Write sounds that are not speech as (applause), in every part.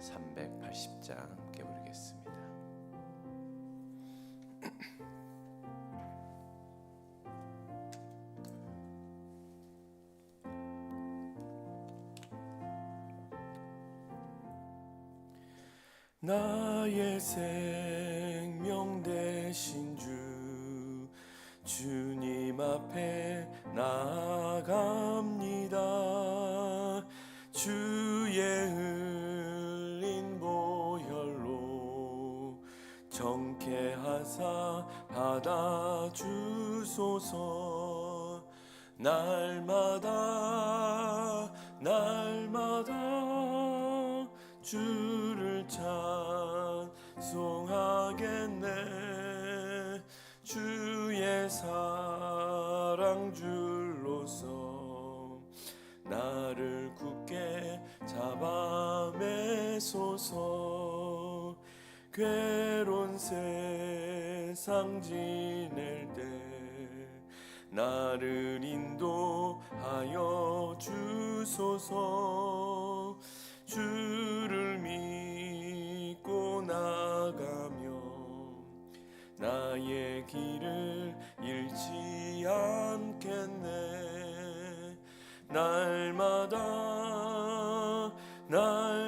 380장 함께 부르겠습니다. 나의 생명 되신 주 주님 앞에 나아갑니다 받아주소서. 날마다 날마다 주를 찬송하겠네. 주의 사랑 줄로서 나를 굳게 잡아매소서. 괴로운 세상 지낼 때 나를 인도하여 주소서. 주를 믿고 나가며 나의 길을 잃지 않겠네. 날마다 날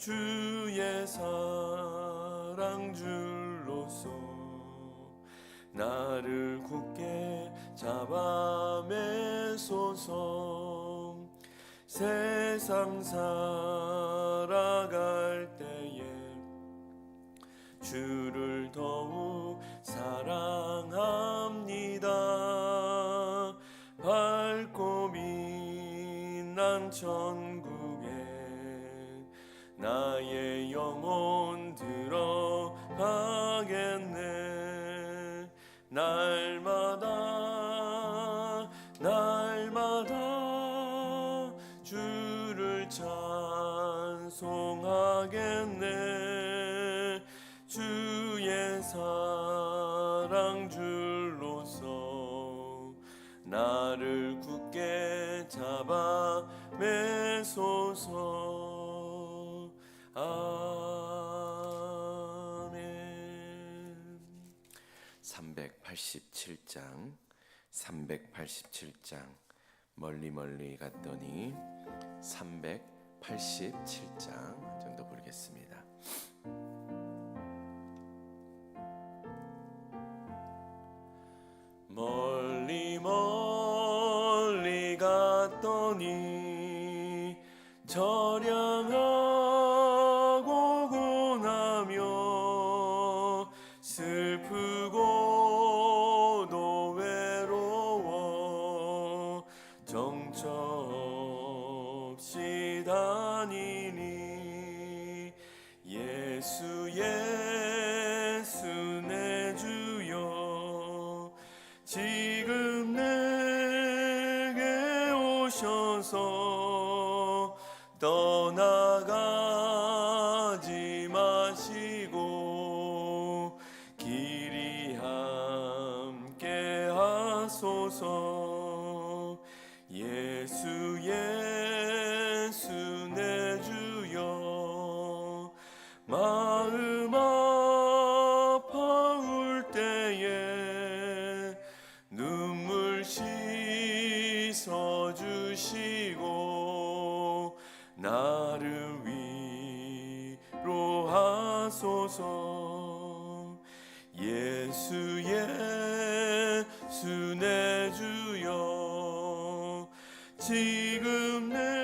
주의 사랑 줄로서 나를 굳게 잡아매소서. 세상 살아갈 때에 주를 더욱 사랑합니다. 밝고 빛난 천국에 나의 영혼 들어가겠네. 날마다 날마다 주를 찬송하겠네. 주의 사랑 줄로서 나를 굳게 잡아 매소서 아멘 387장 387장 멀리 멀리 갔더니 387장 정도 부르겠습니다. 없이 다니니 예수 예 하소서. 예수 예수 내 주여. 지금 내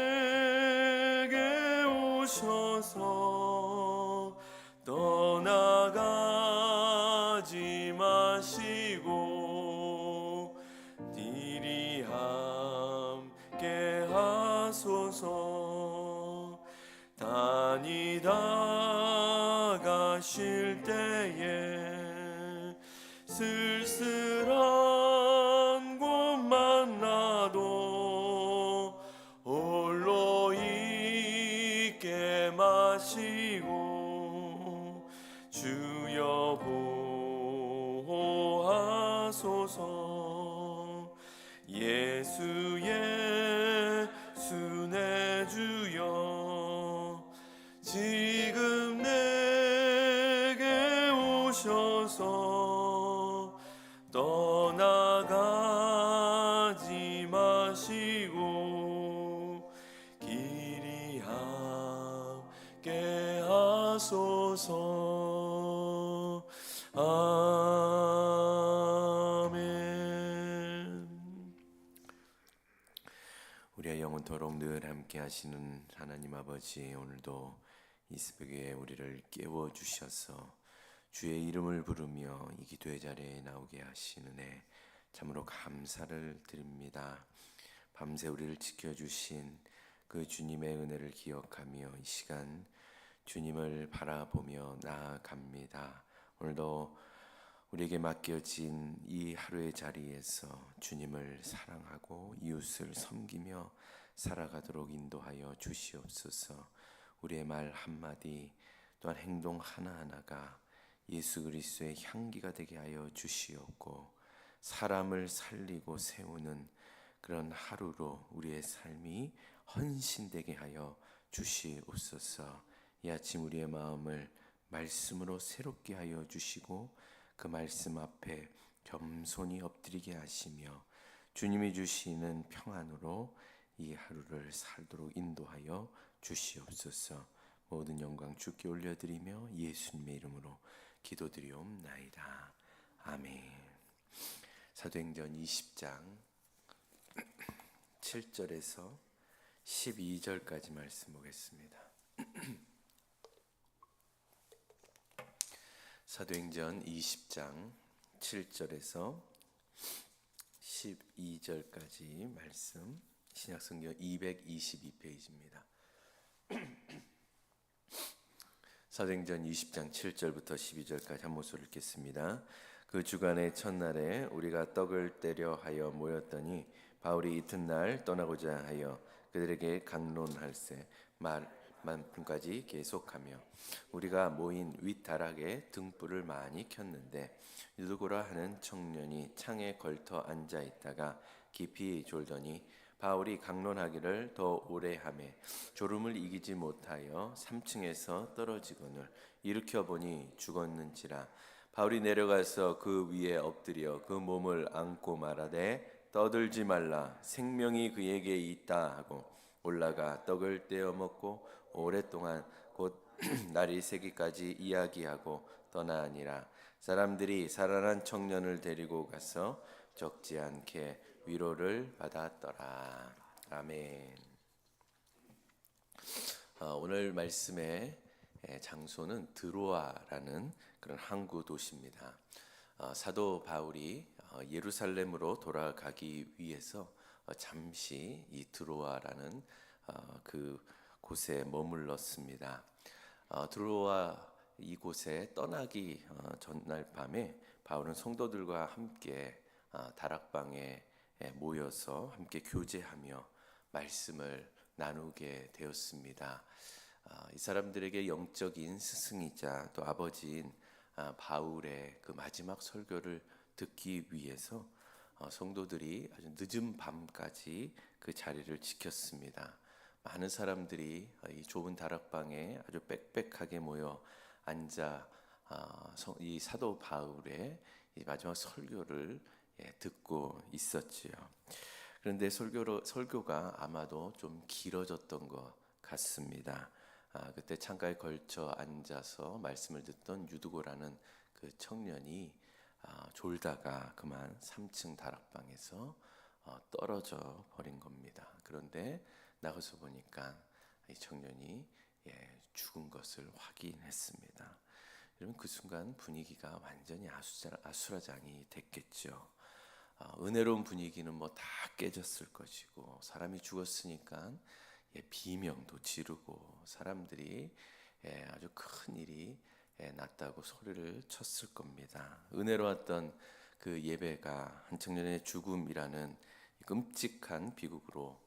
하소서. 예수 예수 내 주여 함께 하시는 하나님 아버지 오늘도 이 새벽에 우리를 깨워 주셔서 주의 이름을 부르며 이 기도의 자리에 나오게 하시는 애 참으로 감사를 드립니다. 밤새 우리를 지켜 주신 그 주님의 은혜를 기억하며 이 시간 주님을 바라보며 나아갑니다. 오늘도 우리에게 맡겨진 이 하루의 자리에서 주님을 사랑하고 이웃을 섬기며 살아가도록 인도하여 주시옵소서. 우리의 말 한마디 또한 행동 하나하나가 예수 그리스도의 향기가 되게 하여 주시옵고 사람을 살리고 세우는 그런 하루로 우리의 삶이 헌신되게 하여 주시옵소서. 이 아침 우리의 마음을 말씀으로 새롭게 하여 주시고 그 말씀 앞에 겸손히 엎드리게 하시며 주님이 주시는 평안으로 이 하루를 살도록 인도하여 주시옵소서. 모든 영광 주께 올려드리며 예수님의 이름으로 기도드리옵나이다. 아멘. 사도행전 20장 7절에서 12절까지 말씀 보겠습니다. 사도행전 20장 7절에서 12절까지 말씀 신약 성경 222페이지입니다. (clears throat) 사도행전 20장 7절부터 12절까지 한 목소리 읽겠습니다. 그 주간의 첫날에 우리가 떡을 때려 하여 모였더니 바울이 이튿날 떠나고자 하여 그들에게 강론할세 말만 분까지 계속하며 우리가 모인 윗다락에 등불을 많이 켰는데 유두고라 하는 청년이 창에 걸터 앉아 있다가 깊이 졸더니 바울이 강론하기를 더 오래 하매 졸음을 이기지 못하여 3층에서 떨어지거늘 일으켜 보니 죽었는지라. 바울이 내려가서 그 위에 엎드려 그 몸을 안고 말하되 떠들지 말라. 생명이 그에게 있다 하고 올라가 떡을 떼어 먹고 오랫동안 곧 (clears throat) 날이 새기까지 이야기하고 떠나니라. 사람들이 살아난 청년을 데리고 가서 적지 않게 위로를 받았더라 아멘. 어, 오늘 말씀의 에, 장소는 드로아라는 그런 항구 도시입니다. 어, 사도 바울이 어, 예루살렘으로 돌아가기 위해서 어, 잠시 이 드로아라는 어, 그 곳에 머물렀습니다. 어, 드로아 이곳에 떠나기 어, 전날 밤에 바울은 성도들과 함께 어, 다락방에 에, 모여서 함께 교제하며 말씀을 나누게 되었습니다. 아, 이 사람들에게 영적인 스승이자 또 아버지인 아, 바울의 그 마지막 설교를 듣기 위해서 어, 성도들이 아주 늦은 밤까지 그 자리를 지켰습니다. 많은 사람들이 어, 이 좁은 다락방에 아주 빽빽하게 모여 앉아 아, 성- 이 사도 바울의 이 마지막 설교를 예, 듣고 있었지요. 그런데 설교로, 설교가 아마도 좀 길어졌던 것 갔습니다. 아, 그때 창가에 걸쳐 앉아서 말씀을 듣던 유두고라는 그 청년이 아, 졸다가 그만 3층 다락방에서 어, 떨어져 버린 겁니다. 그런데 나가서 보니까 이 청년이 예, 죽은 것을 확인했습니다. 여러분 그 순간 분위기가 완전히 아수라, 아수라장이 됐겠죠. 아, 은혜로운 분위기는 뭐 다 깨졌을 것이고 사람이 죽었으니까 예, 비명도 지르고 사람들이 예, 아주 큰 일이 예, 났다고 소리를 쳤을 겁니다. 은혜로웠던 그 예배가 한 청년의 죽음이라는 끔찍한 비극으로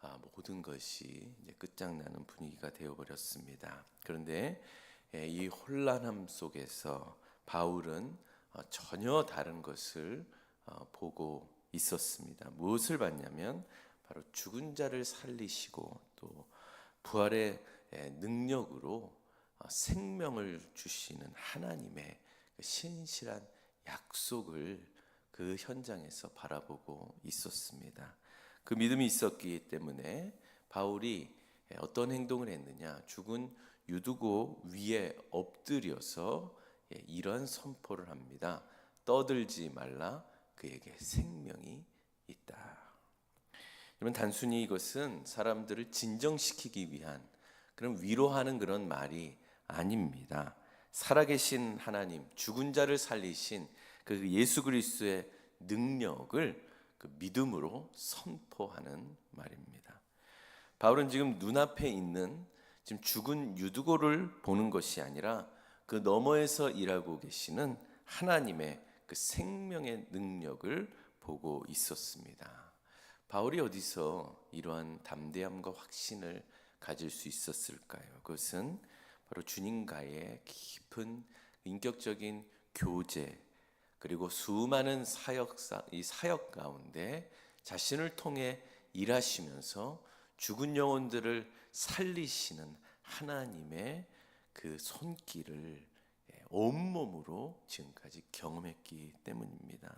아, 모든 것이 끝장나는 분위기가 되어버렸습니다. 그런데 예, 이 혼란함 속에서 바울은 어, 전혀 다른 것을 어, 보고 있었습니다. 무엇을 봤냐면 바로 죽은 자를 살리시고 또 부활의 예, 능력으로 어, 생명을 주시는 하나님의 그 신실한 약속을 그 현장에서 바라보고 있었습니다. 그 믿음이 있었기 때문에 바울이 예, 어떤 행동을 했느냐? 죽은 유두고 위에 엎드려서 예, 이런 선포를 합니다. 떠들지 말라. 그에게 생명이 있다. 여러분 단순히 이것은 사람들을 진정시키기 위한 그런 위로하는 그런 말이 아닙니다. 살아계신 하나님, 죽은 자를 살리신 그 예수 그리스도의 능력을 그 믿음으로 선포하는 말입니다. 바울은 지금 눈앞에 있는 지금 죽은 유두고를 보는 것이 아니라 그 너머에서 일하고 계시는 하나님의 그 생명의 능력을 보고 있었습니다. 바울이 어디서 이러한 담대함과 확신을 가질 수 있었을까요? 그것은 바로 주님과의 깊은 인격적인 교제 그리고 수많은 사역사 이 사역 가운데 자신을 통해 일하시면서 죽은 영혼들을 살리시는 하나님의 그 손길을 예, 온몸으로 지금까지 경험했기 때문입니다.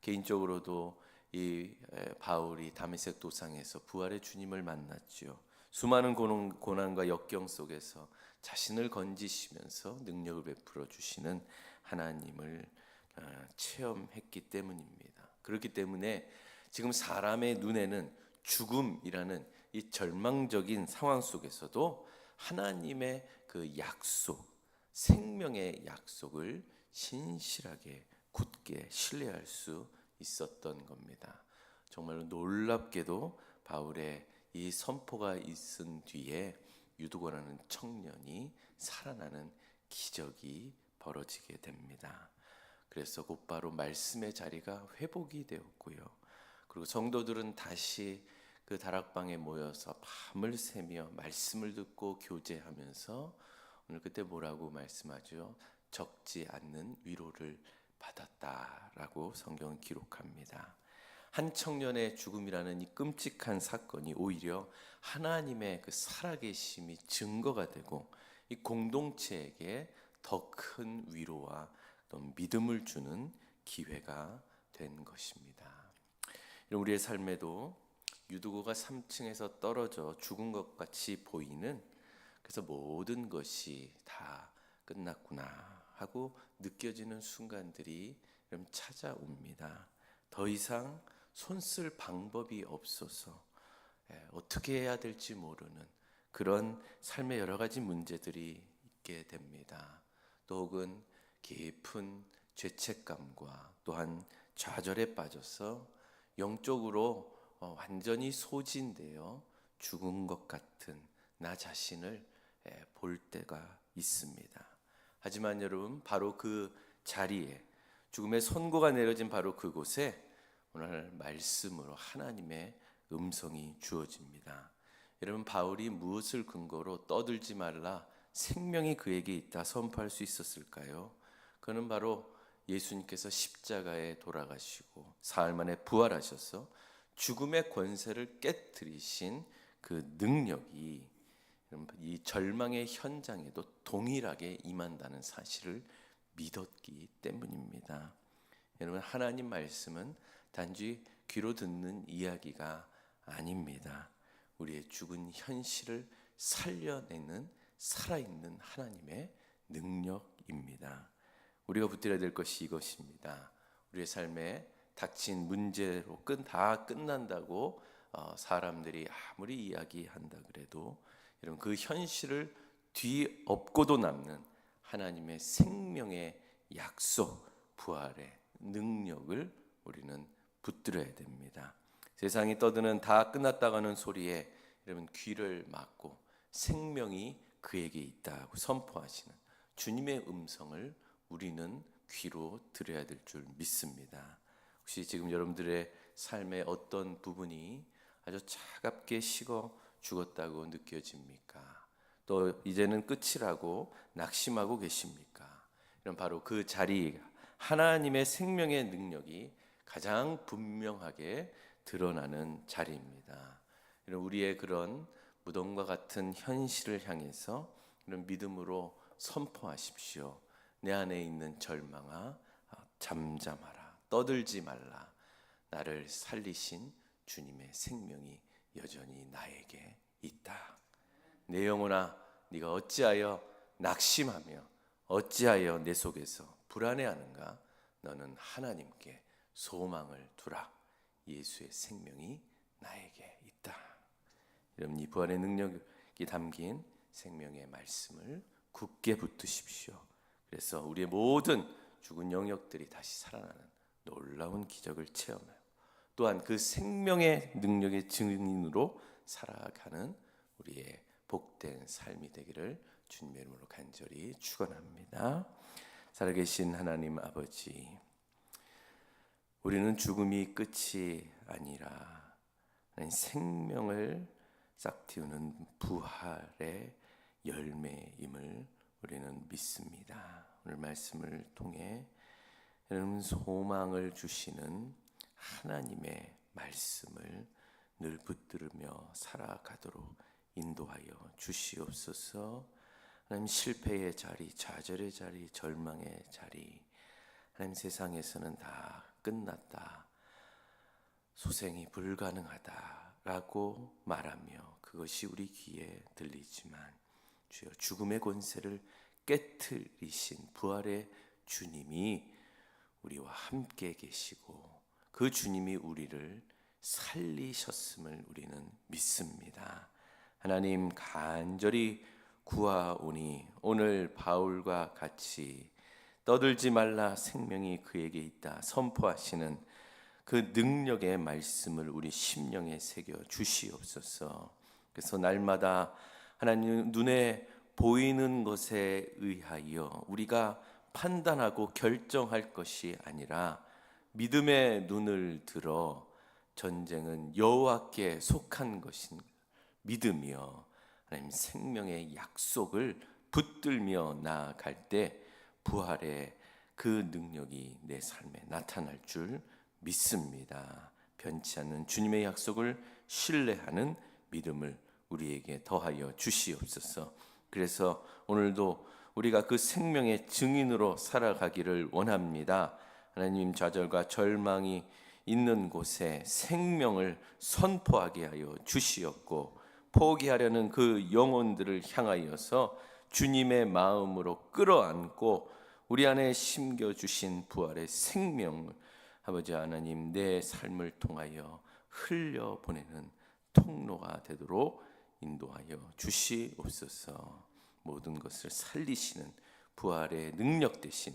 개인적으로도 이 바울이 다메섹 도상에서 부활의 주님을 만났지요. 수많은 고난 과 역경 속에서 자신을 건지시면서 능력을 베풀어 주시는 하나님을 어, 체험했기 때문입니다. 그렇기 때문에 지금 사람의 눈에는 죽음이라는 이 절망적인 상황 속에서도 하나님의 그 약속, 생명의 약속을 신실하게 굳게 신뢰할 수 있었던 겁니다. 정말로 놀랍게도 바울의 이 선포가 있은 뒤에 유두고라는 청년이 살아나는 기적이 벌어지게 됩니다. 그래서 곧바로 말씀의 자리가 회복이 되었고요. 그리고 성도들은 다시 그 다락방에 모여서 밤을 새며 말씀을 듣고 교제하면서 오늘 그때 뭐라고 말씀하죠? 적지 않는 위로를 받았다라고 성경은 기록합니다. 한 청년의 죽음이라는 이 끔찍한 사건이 오히려 하나님의 그 살아계심이 증거가 되고 이 공동체에게 더 큰 위로와 또 믿음을 주는 기회가 된 것입니다. 우리의 삶에도 유두고가 3층에서 떨어져 죽은 것 같이 보이는 그래서 모든 것이 다 끝났구나 하고 느껴지는 순간들이 찾아옵니다. 더 이상 손쓸 방법이 없어서 예, 어떻게 해야 될지 모르는 그런 삶의 여러 가지 문제들이 있게 됩니다. 또 혹은 깊은 죄책감과 또한 좌절에 빠져서 영적으로 어, 완전히 소진되어 죽은 것 같은 나 자신을 볼 때가 있습니다. 하지만 여러분 바로 그 자리에 죽음의 선고가 내려진 바로 그곳에 오늘 말씀으로 하나님의 음성이 주어집니다. 여러분 바울이 무엇을 근거로 떠들지 말라 생명이 그에게 있다 선포할 수 있었을까요? 그는 바로 예수님께서 십자가에 돌아가시고 사흘 만에 부활하셔서 죽음의 권세를 깨뜨리신 그 능력이 이 절망의 현장에도 동일하게 임한다는 사실을 믿었기 때문입니다. 여러분 하나님 말씀은 단지 귀로 듣는 이야기가 아닙니다. 우리의 죽은 현실을 살려내는 살아있는 하나님의 능력입니다. 우리가 붙들어야 될 것이 이것입니다. 우리의 삶에 닥친 문제로 끝, 다 끝난다고 어, 사람들이 아무리 이야기한다 그래도 여러분 그 현실을 뒤엎고도 남는 하나님의 생명의 약속, 부활의 능력을 우리는 붙들어야 됩니다. 세상이 떠드는 다 끝났다가는 소리에 여러분 귀를 막고 생명이 그에게 있다고 선포하시는 주님의 음성을 우리는 귀로 들어야 될 줄 믿습니다. 혹시 지금 여러분들의 삶의 어떤 부분이 아주 차갑게 식어 죽었다고 느껴집니까? 또 이제는 끝이라고 낙심하고 계십니까? 이런 바로 그 자리 하나님의 생명의 능력이 가장 분명하게 드러나는 자리입니다. 이런 우리의 그런 무덤과 같은 현실을 향해서 이런 믿음으로 선포하십시오. 내 안에 있는 절망아 잠잠하라 떠들지 말라 나를 살리신 주님의 생명이 여전히 나에게 있다. 내 영혼아 네가 어찌하여 낙심하며 어찌하여 내 속에서 불안해하는가? 너는 하나님께 소망을 두라. 예수의 생명이 나에게 있다. 여러분 이 부활의 능력이 담긴 생명의 말씀을 굳게 붙드십시오. 그래서 우리의 모든 죽은 영역들이 다시 살아나는 놀라운 기적을 체험해요. 또한 그 생명의 능력의 증인으로 살아가는 우리의 복된 삶이 되기를 주님의 이름으로 간절히 축원합니다. 살아계신 하나님 아버지, 우리는 죽음이 끝이 아니라 생명을 싹 틔우는 부활의 열매임을 우리는 믿습니다. 오늘 말씀을 통해 여러분 소망을 주시는 하나님의 말씀을 늘 붙들으며 살아가도록 인도하여 주시옵소서. 하나님 실패의 자리, 좌절의 자리, 절망의 자리, 하나님 세상에서는 다 끝났다. 소생이 불가능하다 라고 말하며 그것이 우리 귀에 들리지만 주여 죽음의 권세를 깨뜨리신 부활의 주님이 우리와 함께 계시고 그 주님이 우리를 살리셨음을 우리는 믿습니다. 하나님 간절히 구하오니 오늘 바울과 같이 떠들지 말라 생명이 그에게 있다 선포하시는 그 능력의 말씀을 우리 심령에 새겨 주시옵소서. 그래서 날마다 하나님 눈에 보이는 것에 의하여 우리가 판단하고 결정할 것이 아니라 믿음의 눈을 들어 전쟁은 여호와께 속한 것인 믿으며 하나님 생명의 약속을 붙들며 나아갈 때 부활의 그 능력이 내 삶에 나타날 줄 믿습니다. 변치 않는 주님의 약속을 신뢰하는 믿음을 우리에게 더하여 주시옵소서. 그래서 오늘도 우리가 그 생명의 증인으로 살아가기를 원합니다. 하나님 좌절과 절망이 있는 곳에 생명을 선포하게 하여 주시었고 포기하려는 그 영혼들을 향하여서 주님의 마음으로 끌어안고 우리 안에 심겨 주신 부활의 생명을 아버지 하나님 내 삶을 통하여 흘려 보내는 통로가 되도록 인도하여 주시옵소서. 모든 것을 살리시는 부활의 능력 되신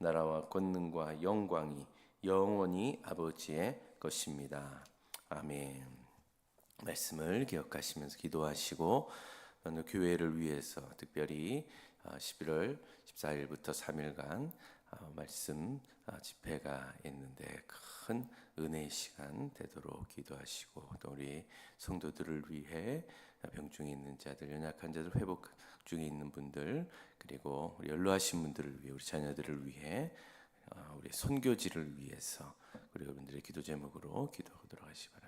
나라와 권능과 영광이 영원히 아버지의 것입니다. 아멘. 말씀을 기억하시면서 기도하시고 오늘 교회를 위해서 특별히 11월 14일부터 3일간 말씀 집회가 있는데 큰 은혜의 시간 되도록 기도하시고 또 우리 성도들을 위해 병중에 있는 자들, 연약한 자들, 회복 중에 있는 분들, 그리고 우리 연로하신 분들을 위해 우리 자녀들을 위해 어, 우리 선교지를 위해서 우리 여러분들의 기도 제목으로 기도하도록 하시 바랍니다.